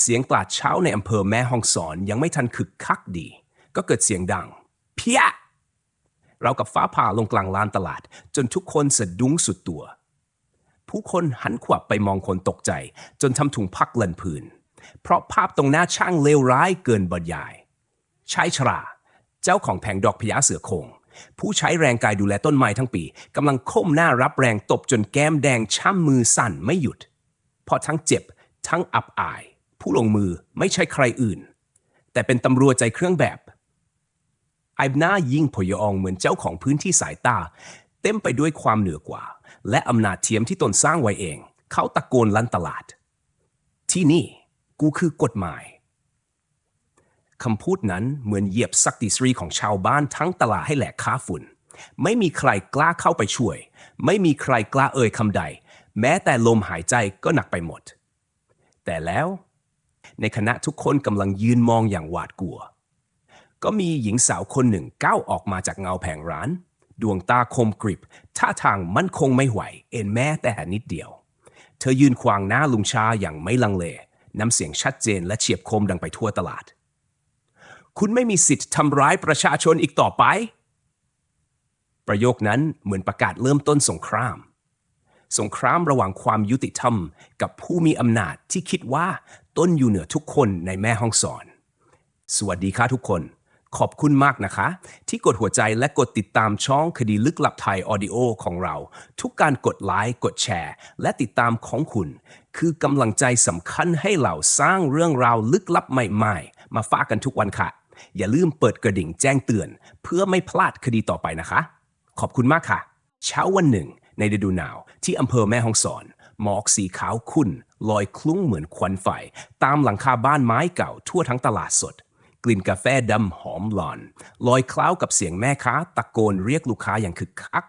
เสียงกลาดเช้าในอำเภอแม่ฮ่องสอนยังไม่ทันคึกคักดี ก็เกิดเสียงดัง เพี้ยเรากับฟ้าผ่าลงกลางลานตลาด จนทุกคนสะดุ้งสุดตัว ผู้คนหันขวับไปมองคนตกใจ จนทำถุงพักเลันพื้น เพราะภาพตรงหน้าช่างเลวร้ายเกินบรรยายชายชรา เจ้าของแผงดอกพญาเสือโคงผู้ใช้แรงกายดูแลต้นไม้ทั้งปีกำลังก้มหน้ารับแรงตบจนแก้มแดงช้ำมือสั่นไม่หยุด เพราะทั้งเจ็บทั้งอับอาย ผู้ลงมือไม่ใช่ใครอื่น แต่เป็นตำรวจใจเครื่องแบบไอ้หน้ายิ่งพยองเหมือนเจ้าของพื้นที่สายตา เต็มไปด้วยความเหนือกว่า และอำนาจเทียมที่ตนสร้างไว้เอง เขาตะโกนลั่นตลาด ที่นี่กูคือกฎหมายคำพูดนั้นเหมือนเหยียบศักดิสรีของชาวบ้านทั้งตลาดให้แหลกค้าฝุ่น ไม่มีใครกล้าเข้าไปช่วย ไม่มีใครกล้าเอ่ยคำใด แม้แต่ลมหายใจก็หนักไปหมด แต่แล้ว ในขณะทุกคนกำลังยืนมองอย่างหวาดกลัว ก็มีหญิงสาวคนหนึ่งก้าวออกมาจากเงาแผงร้าน ดวงตาคมกริบ ท่าทางมั่นคงไม่ไหว เอ็นแม้แต่นิดเดียว เธอยืนขวางหน้าลุงชาอย่างไม่ลังเล น้ำเสียงชัดเจนและเฉียบคมดังไปทั่วตลาด คุณไม่มีสิทธิ์ทำร้ายประชาชนอีกต่อไป ประโยคนั้นเหมือนประกาศเริ่มต้นสงครามสงครามระหว่างความยุติธรรมกับผู้มีอำนาจที่คิดว่า ต้นอยู่เหนือทุกคนในแม่ห้องสอน สวัสดีค่ะทุกคน ขอบคุณมากนะคะ ที่กดหัวใจและกดติดตามช่องคดีลึกลับไทยออดิโอของเรา ทุกการกดไลค์กดแชร์ และติดตามของคุณ คือกำลังใจสำคัญให้เราสร้างเรื่องราวลึกลับใหม่ๆ มาฝากกันทุกวันค่ะ อย่าลืมเปิดกระดิ่งแจ้งเตือน เพื่อไม่พลาดคดีต่อไปนะคะ ขอบคุณมากค่ะ เช้าวันหนึ่ง ในฤดูหนาวที่อำเภอแม่ฮ่องสอน หมอกสีขาวขุ่นลอยคลุ้งเหมือนควันไฟ ตามหลังคาบ้านไม้เก่าทั่วทั้งตลาดสด กลิ่นกาแฟดำหอมหลอน ลอยคล้าวกับเสียงแม่ค้า ตะโกนเรียกลูกค้าอย่างคึกคัก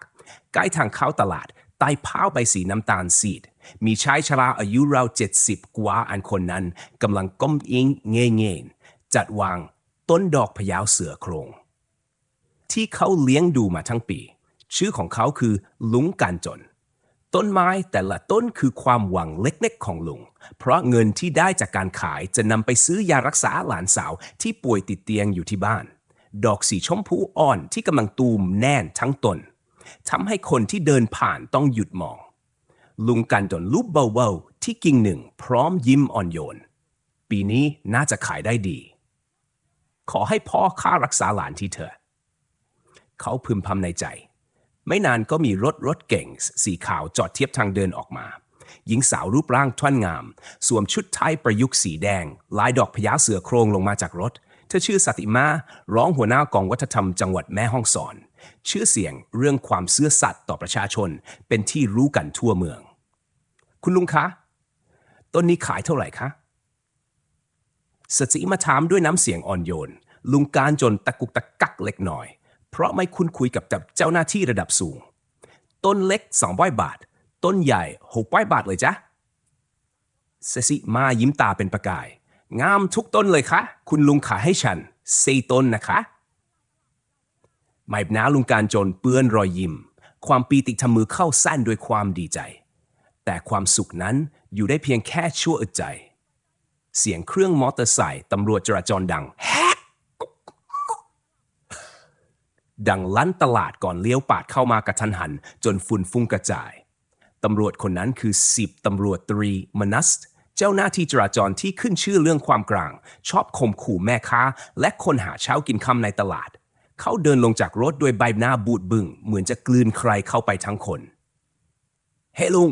ใกล้ทางเข้าตลาดใต้ผ้าใบสีน้ำตาลซีด มีชายชราอายุราวเจ็ดสิบกว่าอันคนนั้นกำลังก้มอิงเงยเงยจัดวางต้นดอกพญาวเสือโครง ที่เขาเลี้ยงดูมาทั้งปี ชื่อของเขาคือลุงการจน ต้นไม้แต่ละต้นคือความหวังเล็กๆของลุง เพราะเงินที่ได้จากการขายจะนำไปซื้อยารักษาหลานสาวที่ป่วยติดเตียงอยู่ที่บ้าน ดอกสีชมพูอ่อนที่กำลังตูมแน่นทั้งต้นทำให้คนที่เดินผ่านต้องหยุดมอง ลุงกันจนรูปเบาๆที่กิ่งหนึ่งพร้อมยิ้มอ่อนโยน ปีนี้น่าจะขายได้ดี ขอให้พ่อค่ารักษาหลานที่เธอ เขาพึมพำในใจ ไม่นานก็มีรถรถเก่ง สีขาวจอดเทียบทางเดินออกมา หญิงสาวรูปร่างท่อนงาม สวมชุดไทยประยุกต์สีแดง ลายดอกพญาเสือโครงลงมาจากรถ เธอชื่อสติมา ร้องหัวหน้ากองวัฒนธรรมจังหวัดแม่ฮ่องสอน ชื่อเสียงเรื่องความซื่อสัตย์ต่อประชาชน เป็นที่รู้กันทั่วเมือง คุณลุงคะ ต้นนี้ขายเท่าไหร่คะสติมาถามด้วยน้ำเสียงอ่อนโยน ลุงการจนตะกุกตะกักเล็กน้อย เพราะไม่คุ้นคุยกับเจ้าหน้าที่ระดับสูง ต้นเล็ก 200 บาท ต้นใหญ่ 600 บาทเลยจ้ะสสิมายิ้มตาเป็นประกาย งามทุกต้นเลยคะ คุณลุงขายให้ฉันสี่ต้นนะคะไม่หนาลุงการจนเปื้อนรอยยิ้ม ความปีติทำมือเข้าสั้นด้วยความดีใจ แต่ความสุขนั้นอยู่ได้เพียงแค่ชั่วอึดใจ เสียงเครื่องมอเตอร์ไซค์ตำรวจจราจรดังแฮก ดังลั่นตลาดก่อนเลี้ยวปาดเข้ามากระทันหัน จนฝุ่นฟุ้งกระจาย ตำรวจคนนั้นคือสิบตำรวจตรีมนัส เจ้าหน้าที่จราจรที่ขึ้นชื่อเรื่องความกลาง ชอบข่มขู่แม่ค้า และคนหาเช้ากินค่ำในตลาด เขาเดินลงจากรถด้วยใบหน้าบูดบึง เหมือนจะกลืนใครเข้าไปทั้งคน เฮ้ลุง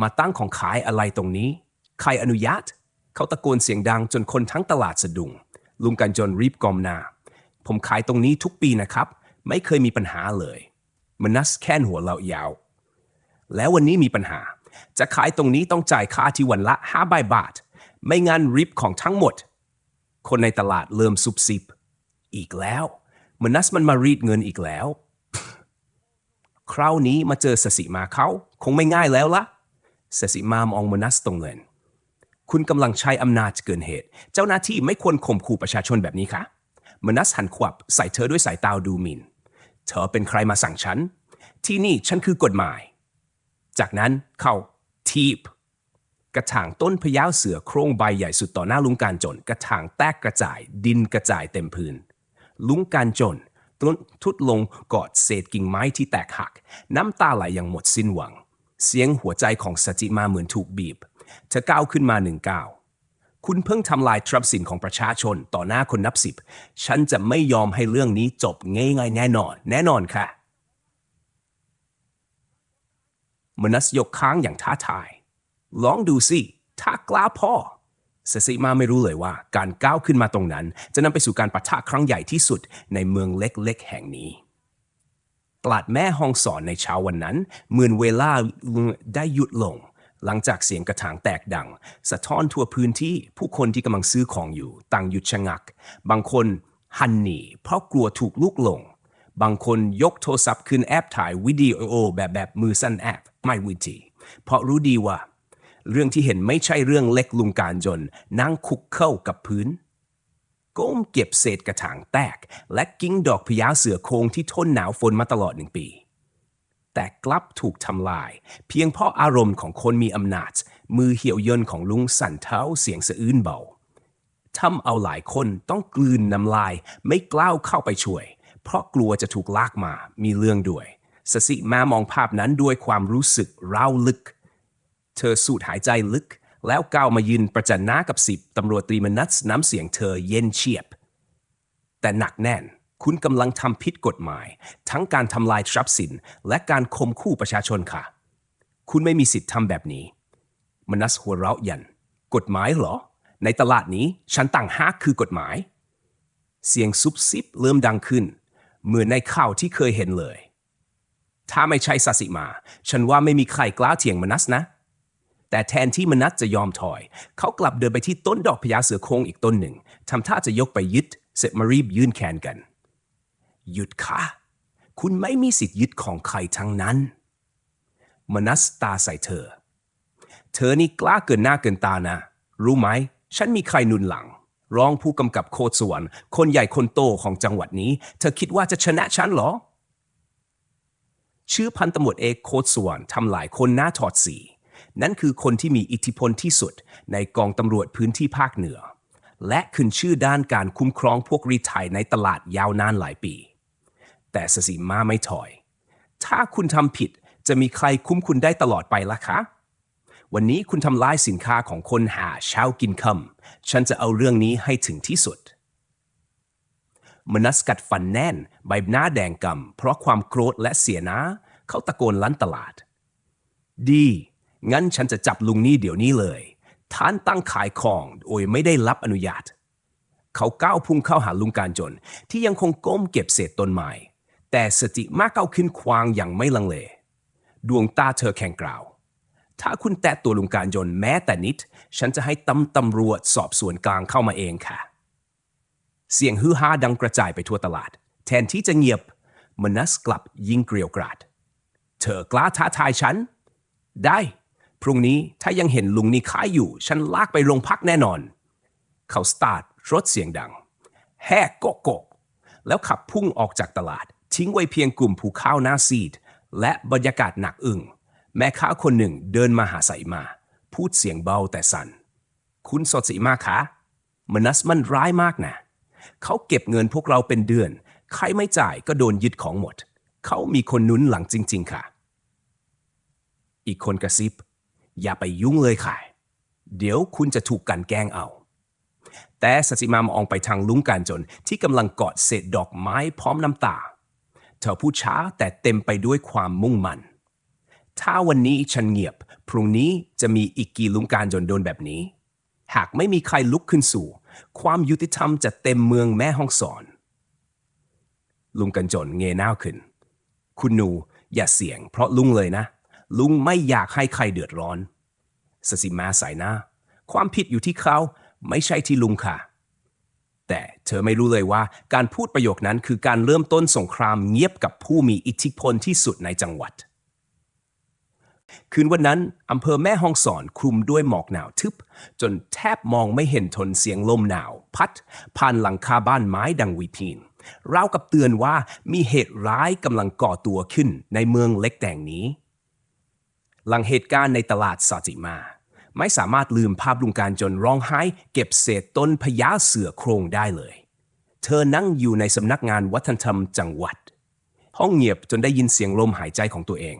มาตั้งของขายอะไรตรงนี้ ใครอนุญาต เขาตะโกนเสียงดังจนคนทั้งตลาดสะดุ้งลุงกันจนรีบกอมหน้า ผมขายตรงนี้ทุกปีนะครับ ไม่เคยมีปัญหาเลยมนัสแค่นหัวเรายาว แล้ววันนี้มีปัญหา จะขายตรงนี้ต้องจ่ายค่าที่วันละห้าใบบาท ไม่งั้นริบของทั้งหมด คนในตลาดเริ่มซุบซิบ อีกแล้วมนัสมันมารีดเงินอีกแล้ว คราวนี้มาเจอสสิมาเขาคงไม่ง่ายแล้วละสสิมามองมนัสตรงเลนคุณกำลังใช้อำนาจเกินเหตุ เจ้าหน้าที่ไม่ควรข่มขู่ประชาชนแบบนี้คะ มนัสหันขวับใส่เธอด้วยสายตาดูหมิน่น เธอเป็นใครมาสั่งฉัน ที่นี่ฉันคือกฎหมาย จากนั้นเขาทีบ กระถางต้นพะยาวเสือโครงใบใหญ่สุดต่อหน้าลุงการจน กระถางแตกกระจาย ดินกระจายเต็มพื้น ลุงการจนต้นทุดลงกอดเศษกิ่งไม้ที่แตกหัก น้ำตาไหลอย่างหมดสิ้นหวัง เสียงหัวใจของสจิมาเหมือนถูกบีบ เธอก้าวขึ้นมาหนึ่งก้าว คุณเพิ่งทำลายทรัพย์สินของประชาชนต่อหน้าคนนับสิบ ฉันจะไม่ยอมให้เรื่องนี้จบง่ายๆแน่นอน แน่นอนค่ะมนัสยกค้างอย่างท้าทาย ลองดูสิ ถ้ากล้าพอสสิมาไม่รู้เลยว่า การก้าวขึ้นมาตรงนั้น จะนำไปสู่การปะทะครั้งใหญ่ที่สุดในเมืองเล็กๆ แห่งนี้ ตลาดแม่ห้องสอนในเช้าวันนั้นเหมือนเวลาได้หยุดลง หลังจากเสียงกระถางแตกดัง สะท้อนทั่วพื้นที่ผู้คนที่กำลังซื้อของอยู่ ต่างหยุดชะงัก บางคนหันหนีเพราะกลัวถูกลูกหลง บางคนยกโทรศัพท์ขึ้นแอปถ่ายวิดีโอแบบแบบมือสั้นแอปไม่วิธีเพราะรู้ดีว่า เรื่องที่เห็นไม่ใช่เรื่องเล็กลุงการจนนั่งคุกเข้ากับพื้นก้มเก็บเศษกระถางแตก และกิ้งดอกพญาเสือโครงที่ทนหนาวฝนมาตลอดหนึ่งปี แต่กลับถูกทำลาย เพียงเพราะอารมณ์ของคนมีอำนาจ มือเหี่ยวย่นของลุงสั่นเท้าเสียงสะอื้นเบาทำเอาหลายคนต้องกลืนน้ำลายไม่กล้าเข้าไปช่วย เพราะกลัวจะถูกลากมามีเรื่องด้วยสสิมามองภาพนั้นด้วยความรู้สึกเร้าลึก เธอสูดหายใจลึก แล้วก้าวมายืนประจันหน้ากับสิบตำรวจตรีมนัสน้ำเสียงเธอเย็นเฉียบ แต่หนักแน่น คุณกำลังทำผิดกฎหมาย ทั้งการทำลายทรัพย์สิน และการข่มขู่ประชาชนค่ะ คุณไม่มีสิทธิ์ทำแบบนี้ มนัสหัวเราะยัน กฎหมายเหรอ ในตลาดนี้ฉันต่างหากคือกฎหมาย เสียงซุบซิบเริ่มดังขึ้น เหมือนในข่าวที่เคยเห็นเลย ถ้าไม่ใช่สสิมา ฉันว่าไม่มีใครกล้าเถียงมนัสนะ แต่แทนที่มนัสจะยอมถอย เขากลับเดินไปที่ต้นดอกพญาเสือโครงอีกต้นหนึ่งทำท่าจะยกไปยึด เสร็จมารีบยื่นแขนกัน หยุดค่ะ คุณไม่มีสิทธิ์ยึดของใครทั้งนั้นมนัสตาใส่เธอ เธอนี่กล้าเกินหน้าเกินตานะ รู้ไหม ฉันมีใครนุนหลัง รองผู้กำกับโคตรสวรรค์คนใหญ่คนโตของจังหวัดนี้ เธอคิดว่าจะชนะฉันเหรอ ชื่อพันตำรวจเอกโคตรสวร์ทำหลายคนหน้าถอดสี นั่นคือคนที่มีอิทธิพลที่สุดในกองตำรวจพื้นที่ภาคเหนือ และขึ้นชื่อด้านการคุ้มครองพวกรีไทยในตลาดยาวนานหลายปี แต่สสีมาไม่ถอย ถ้าคุณทำผิดจะมีใครคุ้มคุณได้ตลอดไปล่ะคะ วันนี้คุณทำลายสินค้าของคนหาเช้ากินคำฉันจะเอาเรื่องนี้ให้ถึงที่สุดมนัสกัดฟันแน่น ใบหน้าแดงกำเพราะความโกรธและเสียนะ เขาตะโกนลั่นตลาด ดี งั้นฉันจะจับลุงนี่เดี๋ยวนี้เลย ท่านตั้งขายของโดยไม่ได้รับอนุญาต เขาก้าวพุ่งเข้าหาลุงการจน ที่ยังคงก้มเก็บเศษต้นไม้ แต่สติมากเก้าขึ้นควางอย่างไม่ลังเล ดวงตาเธอแข็งกร้าว ถ้าคุณแตะตัวลุงการจนแม้แต่นิด ฉันจะให้ตำตำรวจสอบสวนกลางเข้ามาเองค่ะ เสียงฮือฮาดังกระจายไปทั่วตลาด แทนที่จะเงียบมนัสกลับยิงเกลียวกราด เธอกล้าท้าทายฉัน ได้ พรุ่งนี้ถ้ายังเห็นลุงนี่ค้ายอยู่ ฉันลากไปโรงพักแน่นอน เขาสตาร์ทรถเสียงดังแฮกโกโกกแล้วขับพุ่งออกจากตลาด ทิ้งไว้เพียงกลุ่มผู้ข้าวหน้าซีด และบรรยากาศหนักอึ้งแม่ค้าคนหนึ่งเดินมาหาใสมา พูดเสียงเบาแต่สัน่น คุณสดสีมากคะมนัสมันร้ายมากนะ เขาเก็บเงินพวกเราเป็นเดือน ใครไม่จ่ายก็โดนยึดของหมด เขามีคนหนุนหลังจริง ๆ ค่ะ อีกคนกระซิบ อย่าไปยุ่งเลยค่ะ เดี๋ยวคุณจะถูกกันแกล้งเอา แต่สสิมามองไปทางลุงการจนที่กำลังกอดเศษดอกไม้พร้อมน้ำตา เธอพูดช้าแต่เต็มไปด้วยความมุ่งมั่น ถ้าวันนี้ฉันเงียบ พรุ่งนี้จะมีอีกกี่ลุงการจนโดนแบบนี้ หากไม่มีใครลุกขึ้นสู่ ความยุติธรรมจะเต็มเมืองแม่ห้องสอน ลุงกันจนเงยหน้าขึ้น คุณหนูอย่าเสียงเพราะลุงเลยนะ ลุงไม่อยากให้ใครเดือดร้อนสสิมาสายหน้า ความผิดอยู่ที่เขาไม่ใช่ที่ลุงค่ะ แต่ เธอไม่รู้เลยว่าการพูดประโยคนั้นคือการเริ่มต้นสงครามเงียบกับผู้มีอิทธิพลที่สุดในจังหวัด คืนวันนั้นอำเภอแม่ฮ่องสอนคลุมด้วยหมอกหนาวทึบ จนแทบมองไม่เห็นทนเสียงลมหนาว พัด ผ่านหลังคาบ้านไม้ดังวีพีนราวกับเตือนว่ามีเหตุร้ายกำลังก่อตัวขึ้นในเมืองเล็กแดงนี้ หลังเหตุการณ์ในตลาดสาจิมา ไม่สามารถลืมภาพลุงการจนร้องไห้ เก็บเศษต้นพญาเสือโครงได้เลย เธอนั่งอยู่ในสำนักงานวัฒนธรรมจังหวัด ห้องเงียบจนได้ยินเสียงลมหายใจของตัวเอง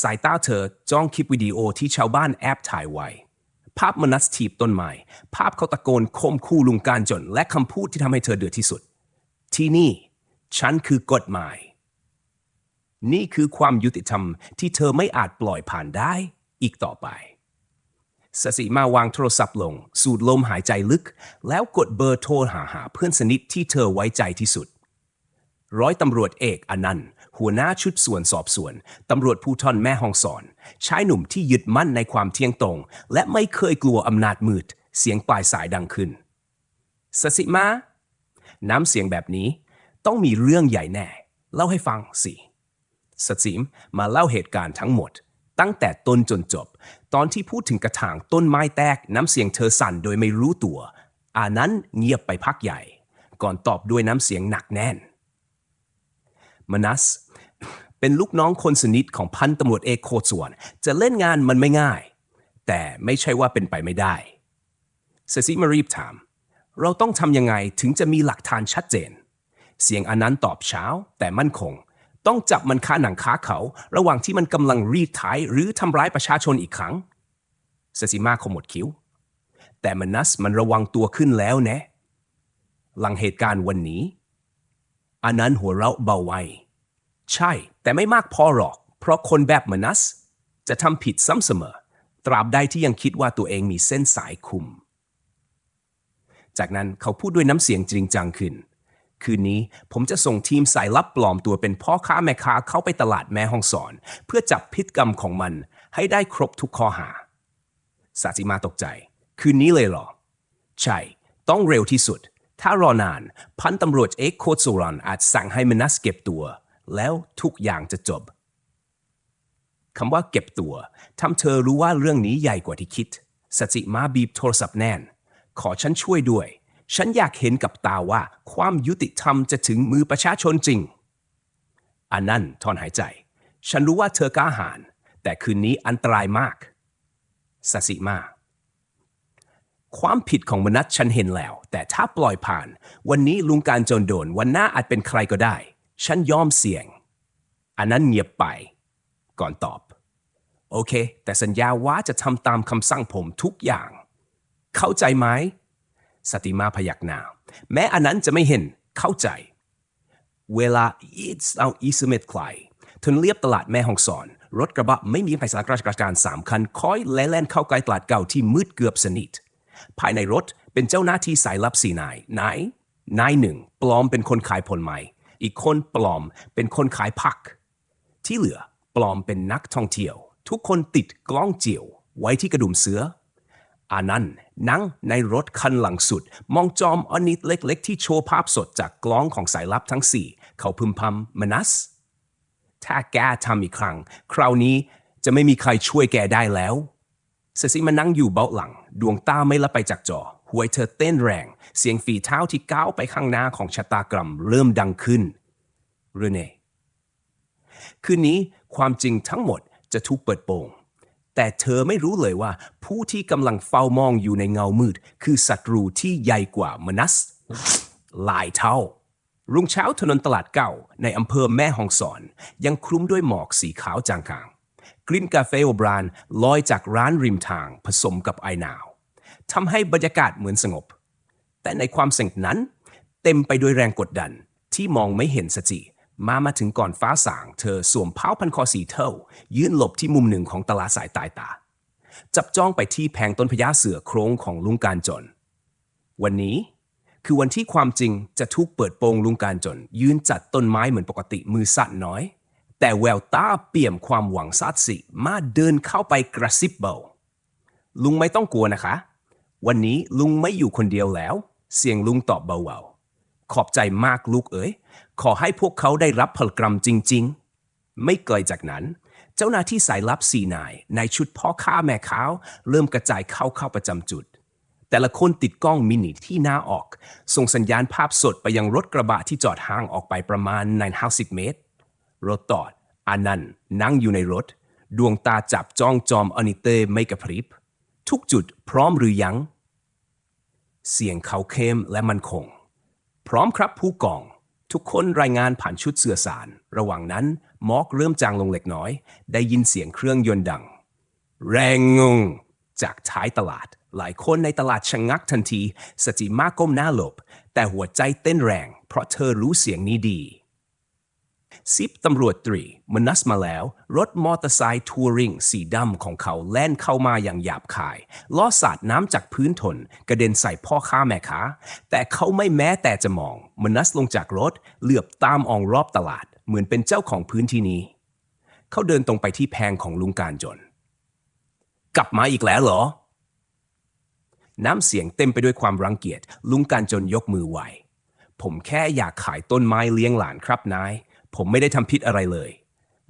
สายตาเธอจ้องคลิปวิดีโอที่ชาวบ้านแอบถ่ายไว้ ภาพมนัสถีบต้นไม้ภาพเขาตะโกนคมคู่ลุงการจน และคำพูดที่ทำให้เธอเดือดที่สุด ที่นี่ ฉันคือกฎหมายนี่คือความยุติธรรมที่เธอไม่อาจปล่อยผ่านได้อีกต่อไป สสิมาวางโทรศัพท์ลง สูดลมหายใจลึก แล้วกดเบอร์โทรหาหาเพื่อนสนิทที่เธอไว้ใจที่สุด ร้อยตำรวจเอกอนันต์หัวหน้าชุดส่วนสอบสวน ตำรวจภูทรแม่ฮองสอนชายหนุ่มที่ยึดมั่นในความเที่ยงตรง และไม่เคยกลัวอำนาจมืด เสียงปลายสายดังขึ้นสสิมา น้ำเสียงแบบนี้ต้องมีเรื่องใหญ่แน่ เล่าให้ฟังสิสสิมมาเล่าเหตุการณ์ทั้งหมด ตั้งแต่ต้นจนจบ ตอนที่พูดถึงกระถางต้นไม้แตกน้ำเสียงเธอสั่นโดยไม่รู้ตัว อานั้นเงียบไปพักใหญ่ ก่อนตอบด้วยน้ำเสียงหนักแน่น มนัส เป็นลูกน้องคนสนิทของพันตำรวจเอกโคตรส่วน จะเล่นงานมันไม่ง่าย แต่ไม่ใช่ว่าเป็นไปไม่ได้เซซิมารีบถาม เราต้องทำยังไงถึงจะมีหลักฐานชัดเจน เสียงอันนั้นตอบเช้าแต่มั่นคง ต้องจับมันคาหนังคาเขา ระหว่างที่มันกำลังรีดไถหรือทำร้ายประชาชนอีกครั้งเซซิมาขมวดคิ้ว แต่มนัสมันระวังตัวขึ้นแล้วนะ หลังเหตุการณ์วันนี้อันนั้นหัวเราะเบาไว ใช่ แต่ไม่มากพอหรอก เพราะคนแบบมนัส จะทำผิดซ้ำเสมอ ตราบใดที่ยังคิดว่าตัวเองมีเส้นสายคุม จากนั้นเขาพูดด้วยน้ำเสียงจริงจังขึ้น คืนนี้ผมจะส่งทีมสายลับปลอมตัวเป็นพ่อค้าแม่ค้าเข้าไปตลาดแม่ห้องสอน เพื่อจับพิษกรรมของมันให้ได้ครบทุกข้อหาสาจิมาตกใจ คืนนี้เลยเหรอ ใช่ ต้องเร็วที่สุด ถ้ารอนาน พันตำรวจเอกโคตสุรันอาจสั่งให้มนัสเก็บตัว แล้วทุกอย่างจะจบคำว่าเก็บตัวทำเธอรู้ว่าเรื่องนี้ใหญ่กว่าที่คิดสจิมาบีบโทรศัพท์แน่น ขอฉันช่วยด้วย ฉันอยากเห็นกับตาว่าความยุติธรรมจะถึงมือประชาชนจริง อันนั้นถอนหายใจ ฉันรู้ว่าเธอกล้าหาญแต่คืนนี้อันตรายมากสสิมา ความผิดของมนัสฉันเห็นแล้ว แต่ถ้าปล่อยผ่าน วันนี้ลุงการจนโดน วันหน้าอาจเป็นใครก็ได้ ฉันยอมเสี่ยง อันนั้นเงียบไป ก่อนตอบ โอเค แต่สัญญาว่าจะทำตามคำสั่งผมทุกอย่าง เข้าใจไหม สติมาพยักหน้า แม้อันนั้นจะไม่เห็นเข้าใจ เวลาอีสเอาอีสเมตคลายทนเลียบตลาดแม่ห้องสอน รถกระบะไม่มีไฟสารราชการสามคันคอยและแล่นเข้าใกล้ตลาดเก่าที่มืดเกือบสนิท ภายในรถเป็นเจ้าหน้าที่สายลับสี่นายนายนายหนึ่งปลอมเป็นคนขายผลไม้อีกคนปลอมเป็นคนขายผัก ที่เหลือปลอมเป็นนักท่องเที่ยว ทุกคนติดกล้องเจียว ไว้ที่กระดุมเสือ อานันต์นั่งในรถคันหลังสุด มองจอมอนิตเล็กๆ ที่โชว์ภาพสดจากกล้องของสายลับทั้งสี่ เขาพึมพำมนัส ถ้าแกทำอีกครั้ง คราวนี้จะไม่มีใครช่วยแกได้แล้วเซซิมานั่งอยู่เบาะหลัง ดวงตาไม่ละไปจากจอ หัวเธอเต้นแรง เสียงฝีเท้าที่ก้าวไปข้างหน้าของชะตากรรมเริ่มดังขึ้นเรเน่คืนนี้ความจริงทั้งหมดจะถูกเปิดโปง แต่เธอไม่รู้เลยว่า ผู้ที่กำลังเฝ้ามองอยู่ในเงามืด คือศัตรูที่ใหญ่กว่ามนัส หลายเท่า รุ่งเช้าถนนตลาดเก่า ในอำเภอแม่ฮองสอน ยังคลุมด้วยหมอกสีขาวจางกางกลิ่นกาแฟโอบรานลอยจากร้านริมทางผสมกับไอหนาวทำให้บรรยากาศเหมือนสงบ แต่ในความสงบนั้น เต็มไปด้วยแรงกดดันที่มองไม่เห็นสักจิ มามาถึงก่อนฟ้าสาง เธอสวมผ้าพันคอสีเทายืนหลบที่มุมหนึ่งของตลาดสายตายตา จับจ้องไปที่แผงต้นพญาเสือโครงของลุงการจน วันนี้คือวันที่ความจริงจะถูกเปิดโปงลุงการจน ยืนจัดต้นไม้เหมือนปกติมือสั่นน้อย แต่แววตาเปี่ยมความหวังซัดสิมาเดินเข้าไปกระซิบเบาลุงไม่ต้องกลัวนะคะ วันนี้ลุงไม่อยู่คนเดียวแล้ว เสียงลุงตอบเบาๆขอบใจมากลูกเอ๋ย ขอให้พวกเขาได้รับผลกรรมจริง ๆ ไม่ไกลจากนั้น เจ้าหน้าที่สายลับสี่นายในชุดพ่อค้าแม่ค้าเริ่มกระจายเข้าเข้าประจำจุด แต่ละคนติดกล้องมินิที่หน้าออก ส่งสัญญาณภาพสดไปยังรถกระบะที่จอดห่างออกไปประมาณ 950 เมตร รถตอดอานันต์นั่งอยู่ในรถ ดวงตาจับจ้องจอมอนิเต้ไม่กระพริบ ทุกจุดพร้อมหรือยัง เสียงเขาเข้มและมันคง พร้อมครับผู้กอง ทุกคนรายงานผ่านชุดเสื่อสาร ระหว่างนั้นมอกเริ่มจางลงเล็กน้อย ได้ยินเสียงเครื่องยนต์ดัง แรงงง จากท้ายตลาด หลายคนในตลาดชะงงักทันทีสจิมาก้มหน้าหลบ แต่หัวใจเต้นแรง เพราะเธอรู้เสียงนี้ดี ซิปตำรวจตรีมนัสมาแล้ว รถมอเตอร์ไซค์ทัวริงสีดำของเขาแล่นเข้ามาอย่างหยาบคาย ล้อสาดน้ำจากพื้นถนนกระเด็นใส่พ่อค้าแม่ค้า แต่เขาไม่แม้แต่จะมอง มนัสลงจากรถ เหลือบตามอองรอบตลาด เหมือนเป็นเจ้าของพื้นที่นี้ เขาเดินตรงไปที่แพงของลุงการจน กลับมาอีกแล้วเหรอ น้ำเสียงเต็มไปด้วยความรังเกียจลุงการจนยกมือไหวผมแค่อยากขายต้นไม้เลี้ยงหลานครับนาย ผมไม่ได้ทำผิดอะไรเลย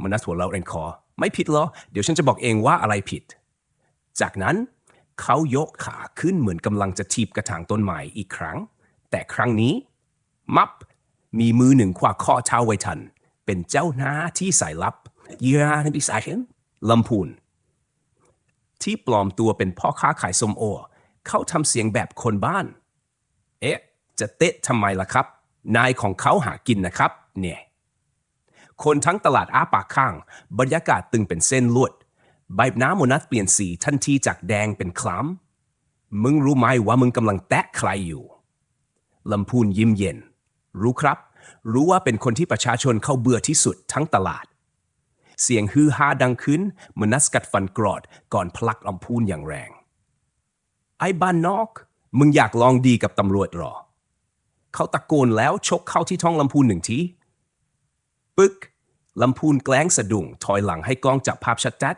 มนัสหัวเราะเอ็นคอ ไม่ผิดหรอ เดี๋ยวฉันจะบอกเองว่าอะไรผิด จากนั้นเขายกขาขึ้นเหมือนกำลังจะทีบกระถางต้นไม้อีกครั้ง แต่ครั้งนี้ มับ มีมือหนึ่งคว้าข้อเท้าไว้ทัน เป็นเจ้าหน้าที่สายลับยาในดิสาเชนลำพูน ที่ปลอมตัวเป็นพ่อค้าขายส้มโอ เขาทำเสียงแบบคนบ้าน เอ๊ะ จะเตะทำไมล่ะครับ นายของเขาหากินนะครับ เนี่ย คนทั้งตลาดอ้าปากข้าง บรรยากาศตึงเป็นเส้นลวด ใบหน้าโมนัสเปลี่ยนสีทันทีจากแดงเป็นคล้ำ มึงรู้ไหมว่ามึงกำลังแตะใครอยู่ ลำพูนยิ้มเย็น รู้ครับ รู้ว่าเป็นคนที่ประชาชนเข้าเบื่อที่สุดทั้งตลาด เสียงฮือฮาดังขึ้นมนัสกัดฟันกรอดก่อนพลักลำพูนอย่างแรง ไอ้บ้านนอก มึงอยากลองดีกับตำรวจหรอ เขาตะโกนแล้วชกเข้าที่ท้องลำพูนหนึ่งที ปึกลำพูนแกล้งสะดุ้งถอยหลังให้กล้องจับภาพชัดจัด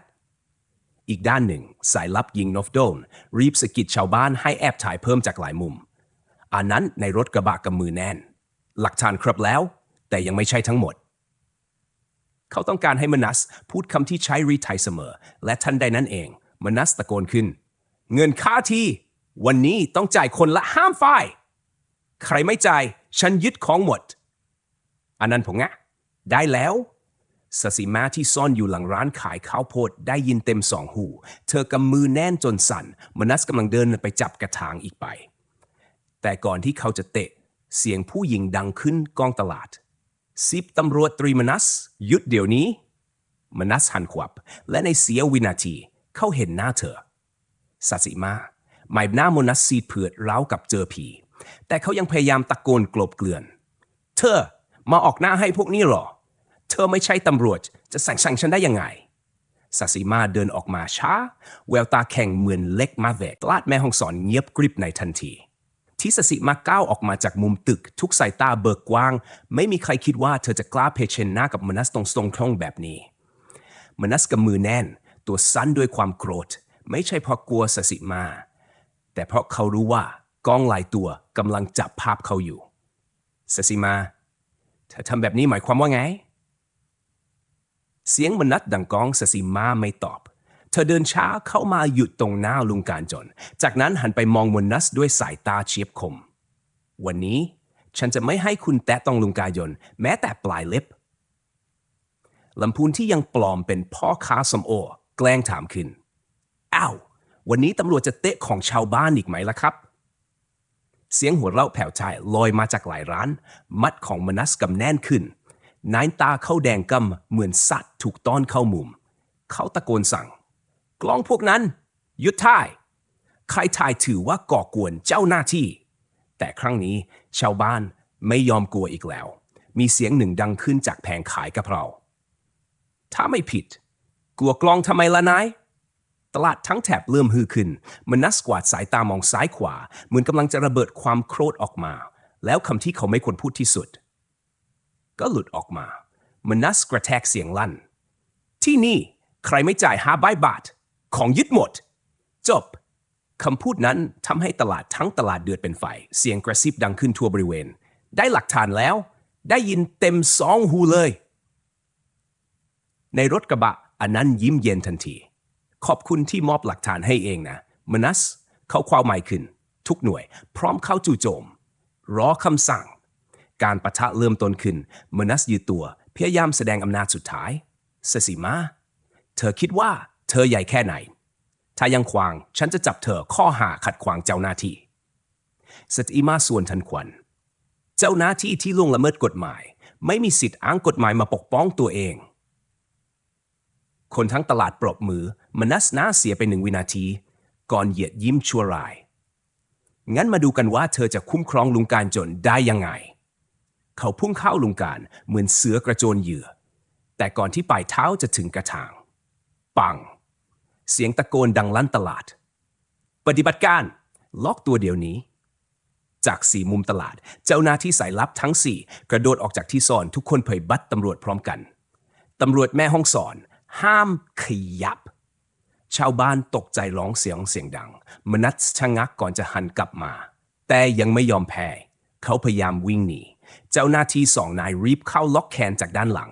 อีกด้านหนึ่ง สายลับยิงนอฟโดน รีบสะกิดชาวบ้านให้แอบถ่ายเพิ่มจากหลายมุม อันนั้นในรถกระบะกับมือแน่น หลักฐานครบแล้ว แต่ยังไม่ใช่ทั้งหมด เขาต้องการให้มนัสพูดคำที่ใช้รีไทยเสมอ และทันใดนั้นเอง มนัสตะโกนขึ้น เงินค่าที่ วันนี้ต้องจ่ายคนละห้ามฝ่าย ใครไม่จ่าย ฉันยึดของหมด อันนั้นผมงะ ได้แล้วสสิมาที่ซ่อนอยู่หลังร้านขายข้าวโพดได้ยินเต็มสองหู เธอกำมือแน่นจนสั่น มนัสกำลังเดินไปจับกระถางอีกไป แต่ก่อนที่เขาจะเตะ เสียงผู้หญิงดังขึ้นกองตลาดสิบตำรวจตรีมนัสหยุดเดี๋ยวนี้ มนัสหันขวับ และในเสียววินาที เขาเห็นหน้าเธอสัสิมาหมายหน้ามนัสซีดเผือดร้าวกับเจอผี แต่เขายังพยายามตะโกนกลบเกลื่อน เธอมาออกหน้าให้พวกนี้หรอ เธอไม่ใช่ตำรวจ จะสั่งสั่งฉันได้ยังไงสัสิมาเดินออกมาช้า แววตาแข็งเหมือนเล็กมาเวกลาดแม่ห้องสอนเงียบกริบในทันที ที่สสิมาก้าวออกมาจากมุมตึก ทุกสายตาเบิกกว้าง ไม่มีใครคิดว่าเธอจะกล้าเพเชนหน้ากับมนัสตรงทรงคล่องแบบนี้ มนัสกับมือแน่น ตัวสั้นด้วยความโกรธ ไม่ใช่เพราะกลัวสสิมา แต่เพราะเขารู้ว่ากล้องหลายตัวกำลังจับภาพเขาอยู่สสิมาเธอทำแบบนี้หมายความว่าไง เสียงมนัดดังก้องสสิมาไม่ตอบ เธอเดินช้าเข้ามาหยุดตรงหน้าลุงการจน จากนั้นหันไปมองมนัสด้วยสายตาเฉียบคม วันนี้ฉันจะไม่ให้คุณแตะต้องลุงกายน แม้แต่ปลายเล็บลำพูนที่ยังปลอมเป็นพ่อค้าสมโอ แกล้งถามขึ้น อ้าว วันนี้ตำรวจจะเตะของชาวบ้านอีกไหมล่ะครับ เสียงหัวเราะแผ่วชายลอยมาจากหลายร้าน มัดของมนัสกำแน่นขึ้น นายตาเข้าแดงกำเหมือนสัตว์ถูกต้อนเข้ามุม เขาตะโกนสั่ง กล้องพวกนั้น หยุดถ่าย ใครถ่ายถือว่าก่อกวนเจ้าหน้าที่ แต่ครั้งนี้ชาวบ้านไม่ยอมกลัวอีกแล้ว มีเสียงหนึ่งดังขึ้นจากแผงขายกะเพรา ถ้าไม่ผิด กลัวกล้องทำไมล่ะนายตลาดทั้งแถบเริ่มฮือขึ้นมันนัสกวาดสายตามองซ้ายขวา เหมือนกำลังจะระเบิดความโครธออกมา แล้วคำที่เขาไม่ควรพูดที่สุด ก็หลุดออกมามนัสกระแทกเสียงลั่น ที่นี่ใครไม่จ่ายห้าใบบาท ของยึดหมด จบคำพูดนั้นทำให้ตลาดทั้งตลาดเดือดเป็นไฟ เสียงกระซิบดังขึ้นทั่วบริเวณ ได้หลักฐานแล้ว ได้ยินเต็มสองหูเลย ในรถกระบะอันนั้นยิ้มเย็นทันที ขอบคุณที่มอบหลักฐานให้เองนะ มนัส เขาคว้าไม้ขึ้น ทุกหน่วย พร้อมเข้าจู่โจม รอคำสั่ง การประทะเริ่มต้นขึ้นมนัสยืดตัว พยายามแสดงอำนาจสุดท้ายเซซิมา เธอคิดว่าเธอใหญ่แค่ไหน ถ้ายังขวาง ฉันจะจับเธอข้อหาขัดขวางเจ้าหน้าที่สติมาส่วนทันควัน เจ้าหน้าที่ที่ล่วงละเมิดกฎหมาย ไม่มีสิทธิ์อ้างกฎหมายมาปกป้องตัวเอง คนทั้งตลาดปรบมือมนัสหน้าเสียไปหนึ่งวินาที ก่อนเหยียดยิ้มชั่วร้าย งั้นมาดูกันว่าเธอจะคุ้มครองลุงการจนได้ยังไง เขาพุ่งเข้าลุงการเหมือนเสือกระโจนเหยื่อ แต่ก่อนที่ปลายเท้าจะถึงกระถาง ปัง เสียงตะโกนดังลั่นตลาด ปฏิบัติการ ล็อกตัวเดียวนี้ จากสี่มุมตลาด เจ้าหน้าที่สายลับทั้งสี่กระโดดออกจากที่ซ่อนทุกคนเผยบัตรตำรวจพร้อมกันตำรวจแม่ห้องสอน ห้ามขยับ ชาวบ้านตกใจร้องเสียงเสียงดัง มนัสชะงักก่อนจะหันกลับมา แต่ยังไม่ยอมแพ้ เขาพยายามวิ่งหนี จ้าหน้าที่สองนายรีบเข้าล็อกแขนจากด้านหลัง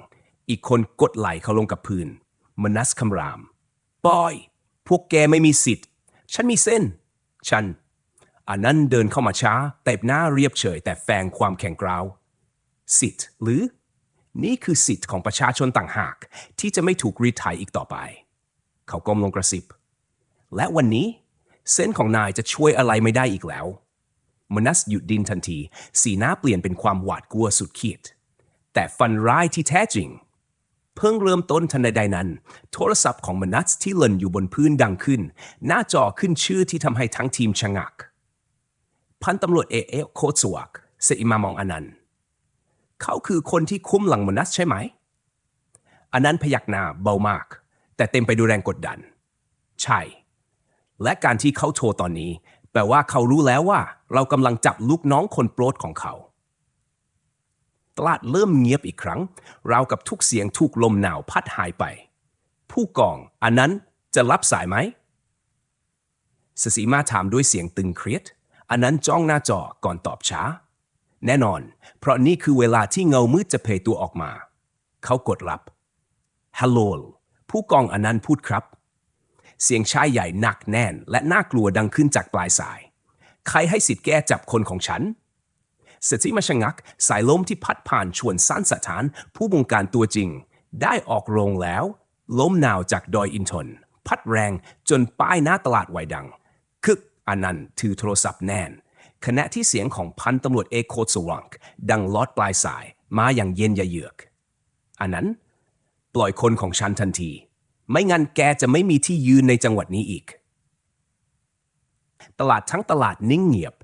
อีกคนกดไหล่เขาลงกับพื้นมนัสคำรามปอย พวกแกไม่มีสิทธิ์ ฉันมีเส้น ฉันอันนั้นเดินเข้ามาช้า แต่หน้าเรียบเฉยแต่แฝงความแข็งกร้าว สิทธิ์หรือ นี่คือสิทธิ์ของประชาชนต่างหาก ที่จะไม่ถูกรีดไถอีกต่อไป เขาก้มลงกระซิบ และวันนี้ เส้นของนายจะช่วยอะไรไม่ได้อีกแล้ว มนัสหยุดดินทันที สีหน้าเปลี่ยนเป็นความหวาดกลัวสุดขีด แต่ฟันร้ายที่แท้จริง เพิ่งเริ่มต้นทันใดนั้น โทรศัพท์ของมนัสที่หล่นอยู่บนพื้นดังขึ้น หน้าจอขึ้นชื่อที่ทำให้ทั้งทีมชะงัก พันตำรวจเอเอโคตสวักเซอิมามองอนันต์เขาคือคนที่คุ้มหลังมนัสใช่ไหมอันนั้นพยักหน้าเบามาก แต่เต็มไปด้วยแรงกดดัน ใช่ และการที่เขาโทรตอนนี้ แปลว่าเขารู้แล้วว่า เรากำลังจับลูกน้องคนโปรดของเขา ตลาดเริ่มเงียบอีกครั้ง ราวกับทุกเสียงถูกลมหนาวพัดหายไป ผู้กองอันนั้นจะรับสายไหมสสีมาถามด้วยเสียงตึงเครียด อันนั้นจ้องหน้าจอก่อนตอบช้า แน่นอน เพราะนี่คือเวลาที่เงามืดจะเผยตัวออกมา เขากดรับฮัลโหลผู้กองอนันต์พูดครับ เสียงชายใหญ่หนักแน่น และน่ากลัวดังขึ้นจากปลายสาย ใครให้สิทธิ์แก้จับคนของฉันเสร็จที่มาชะงัก สายลมที่พัดผ่านชวนสั้นสถาน ผู้บงการตัวจริง ได้ออกโรงแล้วลมหนาวจากดอยอินทน พัดแรงจนป้ายหน้าตลาดไหวดัง คึกอนันต์ถือโทรศัพท์แน่น ขณะที่เสียงของพันตำรวจเอกโคสวังดังลอดปลายสายมาอย่างเย็นยะเยือก อันนั้น ปล่อยคนของฉันทันที ไม่งั้นแกจะไม่มีที่ยืนในจังหวัดนี้อีก ตลาดทั้งตลาดนิ่งเงียบ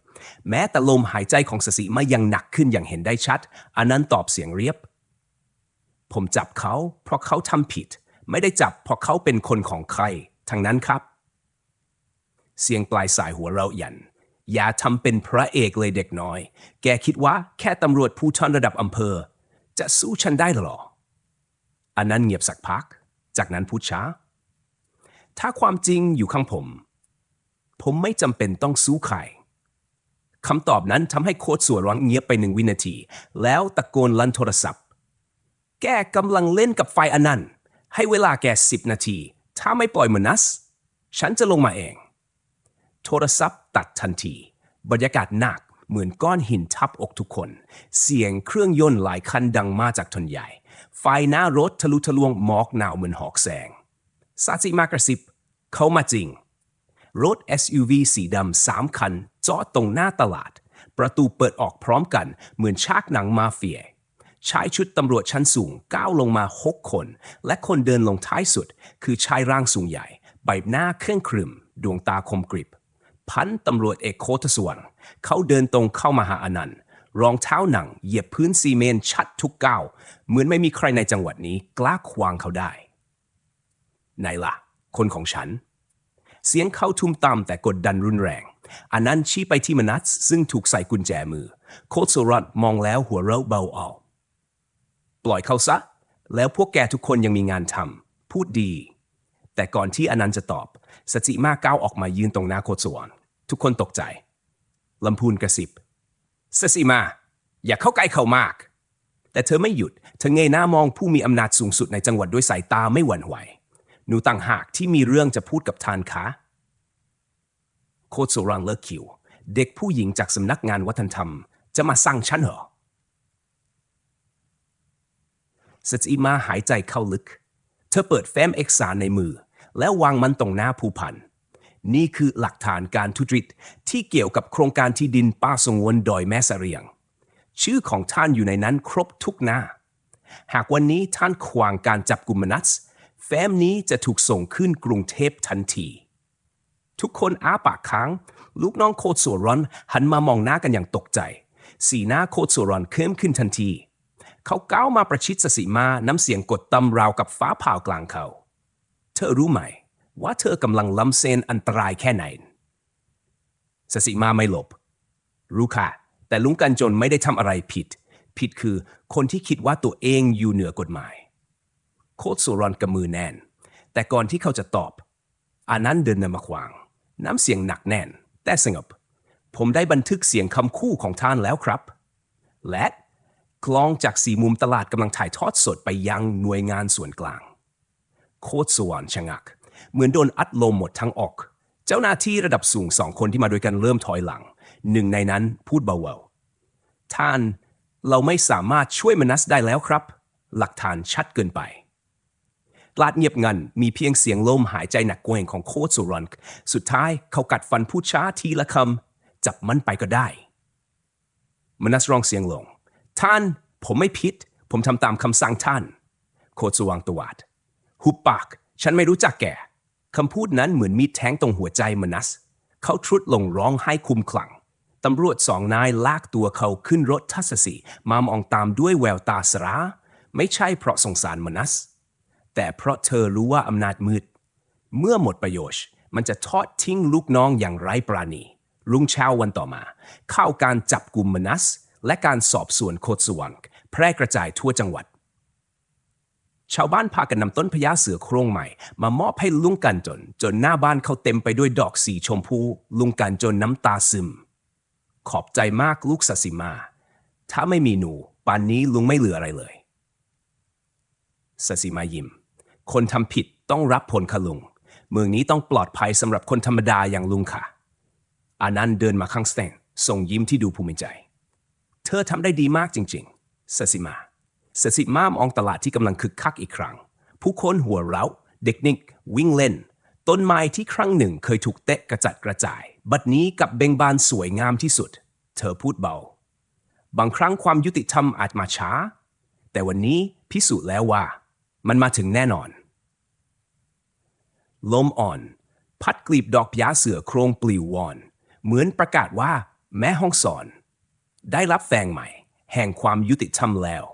แม้แต่ลมหายใจของสสิมายังหนักขึ้นอย่างเห็นได้ชัดอันนั้นตอบเสียงเรียบ ผมจับเขาเพราะเขาทำผิด ไม่ได้จับเพราะเขาเป็นคนของใคร ทั้งนั้นครับ เสียงปลายสายหัวเราะยันอย่าทำเป็นพระเอกเลยเด็กน้อย แกคิดว่าแค่ตำรวจผู้ทอนระดับอำเภอ จะสู้ฉันได้หรอ อันนั้นเงียบสักพัก จากนั้นพูดช้า ถ้าความจริงอยู่ข้างผม ผมไม่จำเป็นต้องสู้ใครคำตอบนั้นทำให้โค้ดสัวร้อนเงียบไปหนึ่งวินาที แล้วตะโกนลั่นโทรศัพท์ แกกำลังเล่นกับไฟอันนั้น ให้เวลาแกสิบนาที ถ้าไม่ปล่อยมนัส ฉันจะลงมาเอง โทรศัพท์ตัดทันที บรรยากาศหนัก เหมือนก้อนหินทับอกทุกคน เสียงเครื่องยนต์หลายคันดังมาจากถนนใหญ่ ไฟหน้ารถทะลุทะลวงหมอกหนาวเหมือนหอกแสงซาจิมากระซิบ เขามาจริง รถ SUV สีดำสามคันจอดตรงหน้าตลาด ประตูเปิดออกพร้อมกัน เหมือนฉากหนังมาเฟียชายชุดตำรวจชั้นสูงก้าวลงมาหกคน และคนเดินลงท้ายสุด คือชายร่างสูงใหญ่ ใบหน้าเคร่งครึม ดวงตาคมกริบ พันตำรวจเอกโคตสวง เขาเดินตรงเข้ามาหาอนันต์ รองเท้าหนังเหยียบพื้นซีเมนต์ชัดทุกก้าว เหมือนไม่มีใครในจังหวัดนี้กล้าขวางเขาได้ไหนล่ะ คนของฉัน เสียงเขาทุ่มต่ำแต่กดดันรุนแรงอันนั้นชี้ไปที่มนัสซึ่งถูกใส่กุญแจมือ โคตสรัตมองแล้วหัวเราะเบาออกปล่อยเขาซะ แล้วพวกแกทุกคนยังมีงานทำพูดดี แต่ก่อนที่อนันต์จะตอบ สจิมาก้าวออกมายืนตรงหน้าโคตสวรรทุกคนตกใจ ลำพูนกระสิบสจิมา อย่าเข้าใกล้เขามาก แต่เธอไม่หยุดเธอเงยหน้ามองผู้มีอำนาจสูงสุดในจังหวัดด้วยสายตาไม่หวั่นไหว หนูต่างหากที่มีเรื่องจะพูดกับทานคะโคตรสุรังเลิกคิว เด็กผู้หญิงจากสำนักงานวัฒนธรรม จะมาสั่งฉันเหรอสจิมาหายใจเข้าลึก เธอเปิดแฟ้มเอกสารในมือ แล้ววางมันตรงหน้าผู้พันธ นี่คือหลักฐานการทุจริตที่เกี่ยวกับโครงการที่ดินป่าสงวนดอยแม่เสรียง ชื่อของท่านอยู่ในนั้นครบทุกหน้า หากวันนี้ท่านขวางการจับกลุ่มมนัสแฟ้มนี้จะถูกส่งขึ้นกรุงเทพทันที ทุกคนอ้าปากค้าง ลูกน้องโคตรสวร้อนหันมามองหน้ากันอย่างตกใจ สีหน้าโคตรสวร้อนเข้มขึ้นทันที เขาก้าวมาประชิดสสิมาน้ำเสียงกดตำราวกับฟ้าผ่ากลางเขา เธอรู้ไหม ว่าเธอกำลังล้ำเส้นอันตรายแค่ไหนสสิมาไม่หลบ รู้ค่ะ แต่ลุงกันจนไม่ได้ทำอะไรผิด ผิดคือคนที่คิดว่าตัวเองอยู่เหนือกฎหมาย โคตรสุรอนกับมือแน่น แต่ก่อนที่เขาจะตอบอานั้นเดินมาขวาง น้ำเสียงหนักแน่น แต่สงบ ผมได้บันทึกเสียงคำคู่ของท่านแล้วครับ และกล้องจากสี่มุมตลาดกำลังถ่ายทอดสดไปยังหน่วยงานส่วนกลาง โคตรสว่างชะงัก เหมือนโดนอัดลมหมดทั้งอก เจ้าหน้าที่ระดับสูงสองคนที่มาด้วยกันเริ่มถอยหลัง หนึ่งในนั้นพูดเบาๆ ท่านเราไม่สามารถช่วยมนัสได้แล้วครับ หลักฐานชัดเกินไปตลาดเงียบงันมีเพียงเสียงลมหายใจหนักเกวงของโคสุรอนสุดท้ายเขากัดฟันพูดช้าทีละคำ จับมันไปก็ได้ มนัสร้องเสียงลง ท่านผมไม่ผิด ผมทำตามคำสั่งท่าน โคตรสว่างตวาด หุบปาก ฉันไม่รู้จักแก คำพูดนั้นเหมือนมีดแทงตรงหัวใจมนัส เขาทรุดลงร้องไห้คุมขลังตำรวจสองนายลากตัวเขาขึ้นรถทัศสีมามองตามด้วยแววตาสราไม่ใช่เพราะสงสารมนัส แต่เพราะเธอรู้ว่าอำนาจมืด เมื่อหมดประโยชน์ มันจะทอดทิ้งลูกน้องอย่างไร้ปราณี รุ่งเช้าวันต่อมา เข้าการจับกลุ่มมนัส และการสอบสวนโคตสว่างแพร่กระจายทั่วจังหวัด ชาวบ้านพากันนำต้นพญาเสือโครงใหม่ มามอบให้ลุงกันจน จนหน้าบ้านเขาเต็มไปด้วยดอกสีชมพู ลุงกันจนน้ำตาซึม ขอบใจมากลูกสสิมา ถ้าไม่มีหนูป่านนี้ลุงไม่เหลืออะไรเลยสสิมายิ้มคนทำผิดต้องรับผลค่ะลุง เมืองนี้ต้องปลอดภัยสำหรับคนธรรมดาอย่างลุงค่ะ อานันต์เดินมาข้างสแตนส่งยิ้มที่ดูภูมิใจ เธอทำได้ดีมากจริงๆสสิมา สสิมามองตลาดที่กำลังคึกคักอีกครั้ง ผู้คนหัวเราะเด็กนิกวิ่งเล่น ต้นไม้ที่ครั้งหนึ่งเคยถูกเตะกระจัดกระจาย บัดนี้กับเบ่งบานสวยงามที่สุด เธอพูดเบา บางครั้งความยุติธรรมอาจมาช้า แต่วันนี้พิสูจน์แล้วว่า มันมาถึงแน่นอน ลมอ่อน พัดกลีบดอกพญาเสือโครงปลิววอน เหมือนประกาศว่า แม่ห้องสอน ได้รับแฟงใหม่ แห่งความยุติธรรมแล้ว